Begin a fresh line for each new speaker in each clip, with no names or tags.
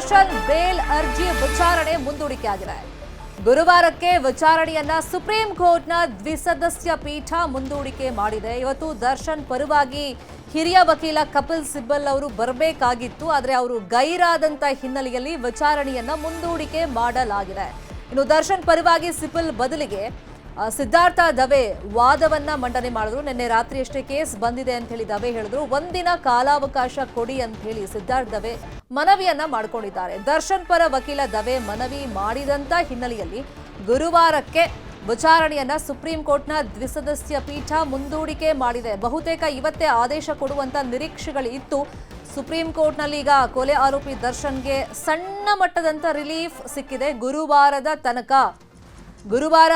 Darshan bale ಅರ್ಜಿ ವಿಚಾರಣೆ ಮುಂದೂಡಿಕೆಯಾಗಿದೆ. ಗುರುವಾರಕ್ಕೆ ವಿಚಾರಣೆಯನ್ನ supreme ಕೋರ್ಟ್ನ ದ್ವಿಸದಸ್ಯ ಪೀಠ ಮುಂದೂಡಿಕೆ ಮಾಡಿದೆ. ಇವತ್ತು ದರ್ಶನ್ ಪರವಾಗಿ ಹಿರಿಯ ವಕೀಲ ಕಪಿಲ್ ಸಿಬ್ಬಲ್ ಅವರು ಬರಬೇಕಾಗಿತ್ತು, ಆದರೆ ಅವರು ಗೈರಾದಂತ ಹಿನ್ನೆಲೆಯಲ್ಲಿ ವಿಚಾರಣೆಯನ್ನ ಮುಂದೂಡಿಕೆ ಮಾಡಲಾಗಿದೆ. ಇನ್ನು ದರ್ಶನ್ ಪರವಾಗಿ ಸಿಬ್ಬಲ್ ಬದಲಿಗೆ ಸಿದ್ಧಾರ್ಥ ದವೆ ವಾದವನ್ನ ಮಂಡನೆ ಮಾಡಿದ್ರು. ನಿನ್ನೆ ರಾತ್ರಿಯಷ್ಟೇ ಕೇಸ್ ಬಂದಿದೆ ಅಂತ ಹೇಳಿ ದವೆ ಹೇಳಿದ್ರು. ಒಂದಿನ ಕಾಲಾವಕಾಶ ಕೊಡಿ ಅಂತ ಹೇಳಿ ಸಿದ್ಧಾರ್ಥ ದವೆ ಮನವಿಯನ್ನ ಮಾಡಿಕೊಂಡಿದ್ದಾರೆ. ದರ್ಶನ್ ಪರ ವಕೀಲ ದವೆ ಮನವಿ ಮಾಡಿದಂತ ಹಿನ್ನೆಲೆಯಲ್ಲಿ ಗುರುವಾರಕ್ಕೆ ವಿಚಾರಣೆಯನ್ನ ಸುಪ್ರೀಂ ಕೋರ್ಟ್ನ ದ್ವಿಸದಸ್ಯ ಪೀಠ ಮುಂದೂಡಿಕೆ ಮಾಡಿದೆ. ಬಹುತೇಕ ಇವತ್ತೇ ಆದೇಶ ಕೊಡುವಂತ ನಿರೀಕ್ಷೆಗಳಿತ್ತು. ಸುಪ್ರೀಂ ಕೋರ್ಟ್ನಲ್ಲಿ ಈಗ ಕೊಲೆ ಆರೋಪಿ ದರ್ಶನ್ಗೆ ಸಣ್ಣ ಮಟ್ಟದಂತ ರಿಲೀಫ್ ಸಿಕ್ಕಿದೆ. ಗುರುವಾರದ ತನಕ ಗುರುವಾರ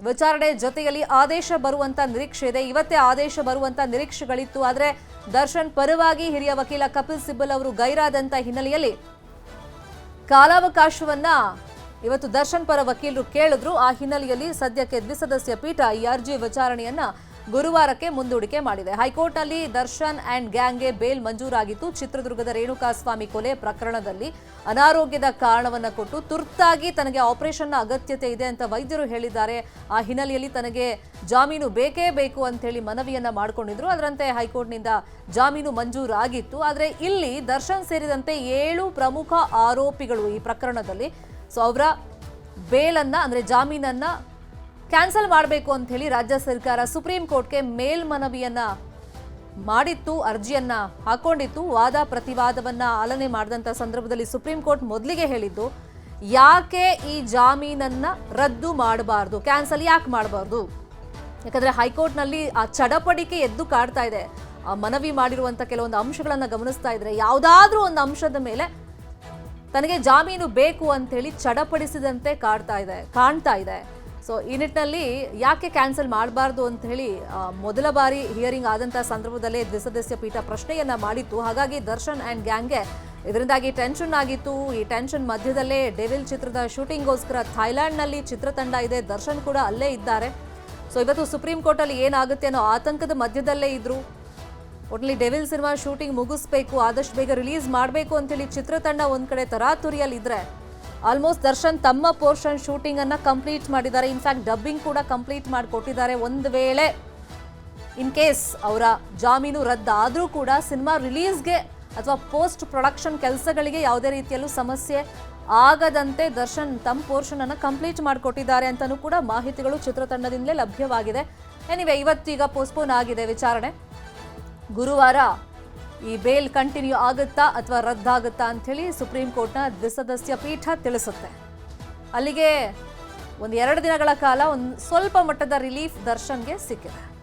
ವಿಚಾರಣೆ ಜೊತೆಯಲ್ಲಿ ಆದೇಶ ಬರುವಂತ ನಿರೀಕ್ಷೆ ಇದೆ. ಇವತ್ತೇ ಆದೇಶ ಬರುವಂತ ನಿರೀಕ್ಷೆಗಳಿತ್ತು. ಆದರೆ ದರ್ಶನ್ ಪರವಾಗಿ ಹಿರಿಯ ವಕೀಲ ಕಪಿಲ್ ಸಿಬ್ಬಲ್ ಅವರು ಗೈರಾದಂತ ಹಿನ್ನೆಲೆಯಲ್ಲಿ ಕಾಲಾವಕಾಶವನ್ನ ಇವತ್ತು ದರ್ಶನ್ ಪರ ವಕೀಲರು ಕೇಳಿದ್ರು. ಆ ಹಿನ್ನೆಲೆಯಲ್ಲಿ ಸದ್ಯಕ್ಕೆ ದ್ವಿಸದಸ್ಯ ಪೀಠ ಈ ಅರ್ಜಿ ವಿಚಾರಣೆಯನ್ನ ಗುರುವಾರಕ್ಕೆ ಮುಂದೂಡಿಕೆ ಮಾಡಿದೆ. ಹೈಕೋರ್ಟ್ನಲ್ಲಿ ದರ್ಶನ್ ಅಂಡ್ ಗ್ಯಾಂಗ್ಗೆ ಬೇಲ್ ಮಂಜೂರಾಗಿತ್ತು. ಚಿತ್ರದುರ್ಗದ ರೇಣುಕಾಸ್ವಾಮಿ ಕೊಲೆ ಪ್ರಕರಣದಲ್ಲಿ ಅನಾರೋಗ್ಯದ ಕಾರಣವನ್ನು ಕೊಟ್ಟು ತುರ್ತಾಗಿ ತನಗೆ ಆಪರೇಷನ್ನ ಅಗತ್ಯತೆ ಇದೆ ಅಂತ ವೈದ್ಯರು ಹೇಳಿದ್ದಾರೆ. ಆ ಹಿನ್ನೆಲೆಯಲ್ಲಿ ತನಗೆ ಜಾಮೀನು ಬೇಕೇ ಬೇಕು ಅಂತ ಹೇಳಿ ಮನವಿಯನ್ನ ಮಾಡಿಕೊಂಡಿದ್ರು. ಅದರಂತೆ ಹೈಕೋರ್ಟ್ನಿಂದ ಜಾಮೀನು ಮಂಜೂರಾಗಿತ್ತು. ಆದರೆ ಇಲ್ಲಿ ದರ್ಶನ್ ಸೇರಿದಂತೆ ಏಳು ಪ್ರಮುಖ ಆರೋಪಿಗಳು ಈ ಪ್ರಕರಣದಲ್ಲಿ. ಸೊ ಅವರ ಬೇಲನ್ನ ಅಂದ್ರೆ ಜಾಮೀನನ್ನ ಕ್ಯಾನ್ಸಲ್ ಮಾಡಬೇಕು ಅಂತ ಹೇಳಿ ರಾಜ್ಯ ಸರ್ಕಾರ ಸುಪ್ರೀಂ ಕೋರ್ಟ್ಗೆ ಮೇಲ್ಮನವಿಯನ್ನ ಮಾಡಿತ್ತು, ಅರ್ಜಿಯನ್ನ ಹಾಕೊಂಡಿತ್ತು, ವಾದ ಪ್ರತಿವಾದವನ್ನ ಆಲನೆ ಮಾಡಿದಂತ ಸಂದರ್ಭದಲ್ಲಿ ಸುಪ್ರೀಂ ಕೋರ್ಟ್ ಮೊದಲಿಗೆ ಹೇಳಿದ್ದು, ಯಾಕೆ ಈ ಜಾಮೀನನ್ನ ರದ್ದು ಮಾಡಬಾರ್ದು? ಕ್ಯಾನ್ಸಲ್ ಯಾಕೆ ಮಾಡಬಾರ್ದು? ಯಾಕಂದ್ರೆ ಹೈಕೋರ್ಟ್ನಲ್ಲಿ ಆ ಚಡಪಡಿಕೆ ಎದ್ದು ಕಾಡ್ತಾ ಇದೆ. ಆ ಮನವಿ ಮಾಡಿರುವಂತ ಕೆಲವೊಂದು ಅಂಶಗಳನ್ನ ಗಮನಿಸ್ತಾ ಇದ್ರೆ ಯಾವುದಾದ್ರೂ ಒಂದು ಅಂಶದ ಮೇಲೆ ತನಗೆ ಜಾಮೀನು ಬೇಕು ಅಂತ ಹೇಳಿ ಚಡಪಡಿಸಿದಂತೆ ಕಾಡ್ತಾ ಇದೆ, ಕಾಣ್ತಾ ಇದೆ. ಸೊ ಈ ನಿಟ್ಟಿನಲ್ಲಿ ಯಾಕೆ ಕ್ಯಾನ್ಸಲ್ ಮಾಡಬಾರ್ದು ಅಂತ ಹೇಳಿ ಮೊದಲ ಬಾರಿ ಹಿಯರಿಂಗ್ ಆದಂಥ ಸಂದರ್ಭದಲ್ಲೇ ದ್ವಿಸದಸ್ಯ ಪೀಠ ಪ್ರಶ್ನೆಯನ್ನ ಮಾಡಿತ್ತು. ಹಾಗಾಗಿ ದರ್ಶನ್ ಆ್ಯಂಡ್ ಗ್ಯಾಂಗ್ಗೆ ಇದರಿಂದಾಗಿ ಟೆನ್ಷನ್ ಆಗಿತ್ತು. ಈ ಟೆನ್ಷನ್ ಮಧ್ಯದಲ್ಲೇ ಡೆವಿಲ್ ಚಿತ್ರದ ಶೂಟಿಂಗ್ಗೋಸ್ಕರ ಥೈಲ್ಯಾಂಡ್ನಲ್ಲಿ ಚಿತ್ರತಂಡ ಇದೆ. ದರ್ಶನ್ ಕೂಡ ಅಲ್ಲೇ ಇದ್ದಾರೆ. ಸೊ ಇವತ್ತು ಸುಪ್ರೀಂ ಕೋರ್ಟಲ್ಲಿ ಏನಾಗುತ್ತೆ ಅನ್ನೋ ಆತಂಕದ ಮಧ್ಯದಲ್ಲೇ ಇದ್ರು. ಒಟ್ನಲ್ಲಿ ಡೆವಿಲ್ ಸಿನಿಮಾ ಶೂಟಿಂಗ್ ಮುಗಿಸ್ಬೇಕು, ಆದಷ್ಟು ಬೇಗ ರಿಲೀಸ್ ಮಾಡಬೇಕು ಅಂತೇಳಿ ಚಿತ್ರತಂಡ ಒಂದು ಕಡೆ ತರಾತುರಿಯಲ್ಲಿ ಇದ್ರೆ ಆಲ್ಮೋಸ್ಟ್ ದರ್ಶನ್ ತಮ್ಮ ಪೋರ್ಷನ್ ಶೂಟಿಂಗ್ ಅನ್ನ ಕಂಪ್ಲೀಟ್ ಮಾಡಿದ್ದಾರೆ. ಇನ್ಫ್ಯಾಕ್ಟ್ ಡಬ್ಬಿಂಗ್ ಕೂಡ ಕಂಪ್ಲೀಟ್ ಮಾಡಿಕೊಟ್ಟಿದ್ದಾರೆ ಒಂದು ವೇಳೆ. ಇನ್ ಕೇಸ್ ಅವರ ಜಾಮೀನು ರದ್ದಾದರೂ ಕೂಡ ಸಿನಿಮಾ ರಿಲೀಸ್ಗೆ ಅಥವಾ ಪೋಸ್ಟ್ ಪ್ರೊಡಕ್ಷನ್ ಕೆಲಸಗಳಿಗೆ ಯಾವುದೇ ರೀತಿಯಲ್ಲೂ ಸಮಸ್ಯೆ ಆಗದಂತೆ ದರ್ಶನ್ ತಮ್ಮ ಪೋರ್ಷನ್ ಅನ್ನು ಕಂಪ್ಲೀಟ್ ಮಾಡಿಕೊಟ್ಟಿದ್ದಾರೆ ಅಂತಲೂ ಕೂಡ ಮಾಹಿತಿಗಳು ಚಿತ್ರತಂಡದಿಂದಲೇ ಲಭ್ಯವಾಗಿದೆ. ಎನಿವೆ ಇವತ್ತೀಗ ಪೋಸ್ಟ್ಪೋನ್ ಆಗಿದೆ ವಿಚಾರಣೆ. ಗುರುವಾರ ಈ ಬೇಲ್ ಕಂಟಿನ್ಯೂ ಆಗುತ್ತಾ ಅಥವಾ ರದ್ದಾಗುತ್ತಾ ಅಂಥೇಳಿ ಸುಪ್ರೀಂ ಕೋರ್ಟ್ನ ದ್ವಿಸದಸ್ಯ ಪೀಠ ತಿಳಿಸುತ್ತೆ. ಅಲ್ಲಿಗೆ ಒಂದು ಎರಡು ದಿನಗಳ ಕಾಲ ಒಂದು ಸ್ವಲ್ಪ ಮಟ್ಟದ ರಿಲೀಫ್ ದರ್ಶನ್ಗೆ ಸಿಕ್ಕಿದೆ.